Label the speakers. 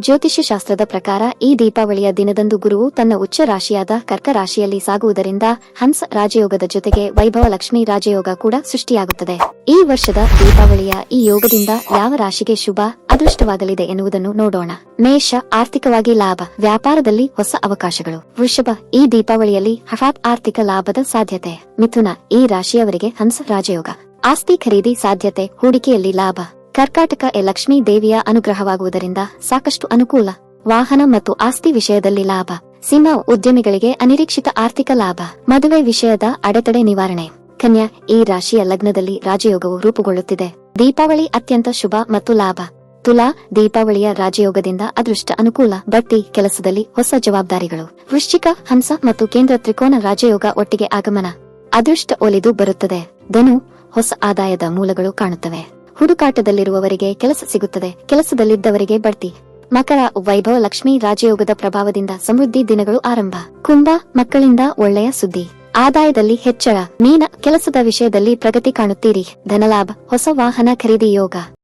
Speaker 1: ಜ್ಯೋತಿಷ್ಯ ಶಾಸ್ತ್ರದ ಪ್ರಕಾರ ಈ ದೀಪಾವಳಿಯ ದಿನದಂದು ಗುರುವು ತನ್ನ ಉಚ್ಚ ರಾಶಿಯಾದ ಕರ್ಕ ರಾಶಿಯಲ್ಲಿ ಸಾಗುವುದರಿಂದ ಹಂಸ ರಾಜಯೋಗದ ಜೊತೆಗೆ ವೈಭವ ಲಕ್ಷ್ಮಿ ರಾಜಯೋಗ ಕೂಡ ಸೃಷ್ಟಿಯಾಗುತ್ತದೆ. ಈ ವರ್ಷದ ದೀಪಾವಳಿಯ ಈ ಯೋಗದಿಂದ ಯಾವ ರಾಶಿಗೆ ಶುಭ, ಅದೃಷ್ಟವಾಗಲಿದೆ ಎನ್ನುವುದನ್ನು ನೋಡೋಣ. ಮೇಷ ಆರ್ಥಿಕವಾಗಿ ಲಾಭ, ವ್ಯಾಪಾರದಲ್ಲಿ ಹೊಸ ಅವಕಾಶಗಳು. ವೃಷಭ ಈ ದೀಪಾವಳಿಯಲ್ಲಿ ಹಠಾತ್ ಆರ್ಥಿಕ ಲಾಭದ ಸಾಧ್ಯತೆ. ಮಿಥುನ ಈ ರಾಶಿಯವರಿಗೆ ಹಂಸ ರಾಜಯೋಗ. ಆಸ್ತಿ ಖರೀದಿ ಸಾಧ್ಯತೆ, ಹೂಡಿಕೆಯಲ್ಲಿ ಲಾಭ. ಕರ್ಕಾಟಕ ಎ ಲಕ್ಷ್ಮೀ ದೇವಿಯ ಅನುಗ್ರಹವಾಗುವುದರಿಂದ ಸಾಕಷ್ಟು ಅನುಕೂಲ, ವಾಹನ ಮತ್ತು ಆಸ್ತಿ ವಿಷಯದಲ್ಲಿ ಲಾಭ. ಸಿಂಹ ಉದ್ಯಮಿಗಳಿಗೆ ಅನಿರೀಕ್ಷಿತ ಆರ್ಥಿಕ ಲಾಭ. ಮದುವೆ ವಿಷಯದ ಅಡೆತಡೆ ನಿವಾರಣೆ. ಕನ್ಯಾ ಈ ರಾಶಿಯ ಲಗ್ನದಲ್ಲಿ ರಾಜಯೋಗವು ರೂಪುಗೊಳ್ಳುತ್ತಿದೆ. ದೀಪಾವಳಿ ಅತ್ಯಂತ ಶುಭ ಮತ್ತು ಲಾಭ. ತುಲಾ ದೀಪಾವಳಿಯ ರಾಜಯೋಗದಿಂದ ಅದೃಷ್ಟ ಅನುಕೂಲ. ಬಟ್ಟಿ ಕೆಲಸದಲ್ಲಿ ಹೊಸ ಜವಾಬ್ದಾರಿಗಳು. ವೃಶ್ಚಿಕ, ಹಂಸ ಮತ್ತು ಕೇಂದ್ರ ತ್ರಿಕೋನ ರಾಜಯೋಗ ಒಟ್ಟಿಗೆ ಆಗಮನ. ಅದೃಷ್ಟ ಒಲಿದು ಬರುತ್ತದೆ. ಧನು, ಹೊಸ ಆದಾಯದ ಮೂಲಗಳು ಕಾಣುತ್ತವೆ. ಹುಡುಕಾಟದಲ್ಲಿರುವವರಿಗೆ ಕೆಲಸ ಸಿಗುತ್ತದೆ. ಕೆಲಸದಲ್ಲಿದ್ದವರಿಗೆ ಬಡ್ತಿ. ಮಕರ ವೈಭವ ಲಕ್ಷ್ಮಿ ರಾಜಯೋಗದ ಪ್ರಭಾವದಿಂದ ಸಮೃದ್ಧಿ ದಿನಗಳು ಆರಂಭ. ಕುಂಭ ಮಕ್ಕಳಿಂದ ಒಳ್ಳೆಯ ಸುದ್ದಿ. ಆದಾಯದಲ್ಲಿ ಹೆಚ್ಚಳ. ಮೀನ ಕೆಲಸದ ವಿಷಯದಲ್ಲಿ ಪ್ರಗತಿ ಕಾಣುತ್ತೀರಿ. ಧನಲಾಭ. ಹೊಸ ವಾಹನ ಖರೀದಿ ಯೋಗ.